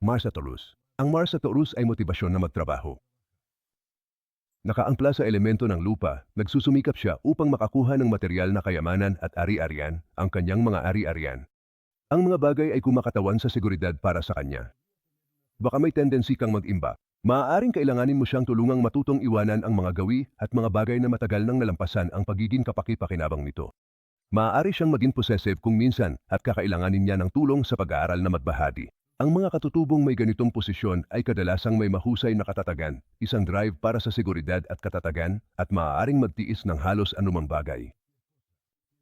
Mars at Taurus. Ang Mars at Taurus ay motibasyon na magtrabaho. Nakaangkla sa elemento ng lupa, nagsusumikap siya upang makakuha ng material na kayamanan at ari-arian, ang kanyang mga ari-arian. Ang mga bagay ay kumakatawan sa seguridad para sa kanya. Baka may tendency kang mag-imba. Maaaring kailanganin mo siyang tulungang matutong iwanan ang mga gawi at mga bagay na matagal nang nalampasan ang pagiging kapaki-pakinabang nito. Maaari siyang maging possessive kung minsan at kakailanganin niya ng tulong sa pag-aaral na magbahagi. Ang mga katutubong may ganitong posisyon ay kadalasang may mahusay na katatagan, isang drive para sa seguridad at katatagan, at maaaring magtiis ng halos anumang bagay.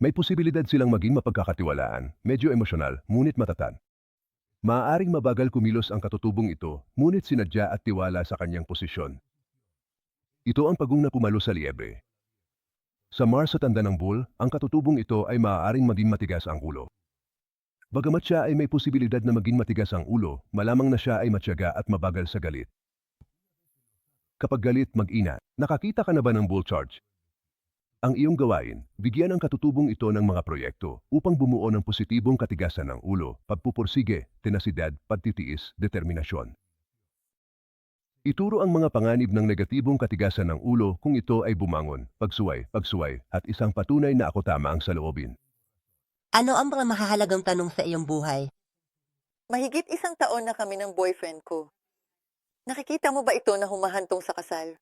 May posibilidad silang maging mapagkakatiwalaan, medyo emosyonal, ngunit matatan. Maaaring mabagal kumilos ang katutubong ito, ngunit sinadya at tiwala sa kanyang posisyon. Ito ang pagong na pumalo sa liebre. Sa Mars sa tanda ng bull, ang katutubong ito ay maaaring maging matigas ang ulo. Bagamat siya ay may posibilidad na maging matigas ang ulo, malamang na siya ay matyaga at mabagal sa galit. Kapag galit, mag-ina. Nakakita ka na ba ng bull charge? Ang iyong gawain, bigyan ang katutubong ito ng mga proyekto upang bumuo ng positibong katigasan ng ulo, pagpupursige, tenasidad, pagtitiis, determinasyon. Ituro ang mga panganib ng negatibong katigasan ng ulo kung ito ay bumangon, pagsuway, pagsuway, at isang patunay na ako tama ang saloobin. Ano ang mga mahahalagang tanong sa iyong buhay? Mahigit isang taon na kami ng boyfriend ko. Nakikita mo ba ito na humahantong sa kasal?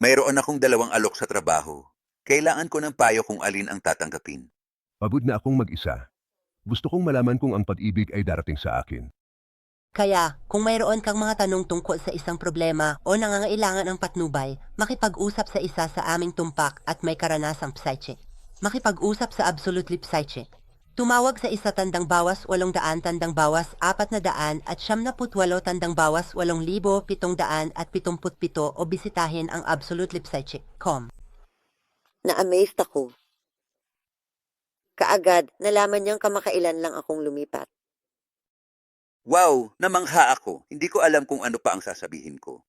Mayroon akong dalawang alok sa trabaho. Kailangan ko ng payo kung alin ang tatanggapin. Pagod na akong mag-isa. Gusto kong malaman kung ang pag-ibig ay darating sa akin. Kaya, kung mayroon kang mga tanong tungkol sa isang problema o nangangailangan ng patnubay, makipag-usap sa isa sa aming tumpak at may karanasang psychic. Makipag-usap sa Absolutely Psychic. Tumawag sa isa tandang bawas walong daan tandang bawas apat na daan at siyam na putwalo tandang bawas walong libo pitong daan at pitumput pito o bisitahin ang absolutelipsychic.com. Na-amazed ako. Kaagad, nalaman niyang kamakailan lang akong lumipat. Wow, namangha ako. Hindi ko alam kung ano pa ang sasabihin ko.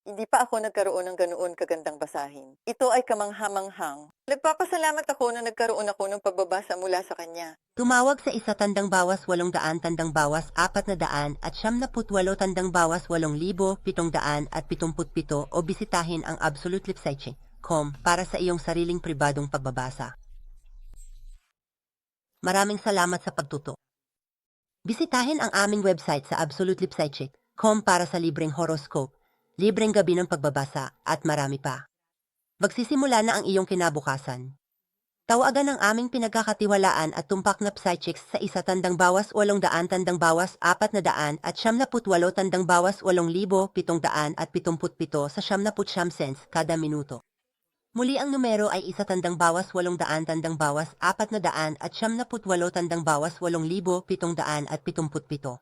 Hindi pa ako nagkaroon ng ganoon kagandang basahin. Ito ay kamanghamanghang. Nagpapasalamat ako na nagkaroon ako ng pagbabasa mula sa kanya. Tumawag sa isa tandang bawas walong daan tandang bawas apat na daan at siyam na putwalo tandang bawas walong libo pitong daan at pitumput pito o bisitahin ang absolutelipsychic.com para sa iyong sariling pribadong pagbabasa. Maraming salamat sa pagtuto. Bisitahin ang aming website sa absolutelipsychic.com para sa libreng horoscope, libreng gabi ng pagbabasa at marami pa. Magsisimula na ang iyong kinabukasan. Tawagan ang aming pinagkakatiwalaan at tumpak na psychics sa isa tandang bawas walong daan tandang bawas apat na daan at siyam na putwalo tandang bawas walong libo pitong daan at pitumput pito sa siyam na putsyam cents kada minuto. Muli ang numero ay isa tandang bawas walong daan tandang bawas apat na daan at siyam na putwalo tandang bawas walong libo pitong daan at pitumput pito.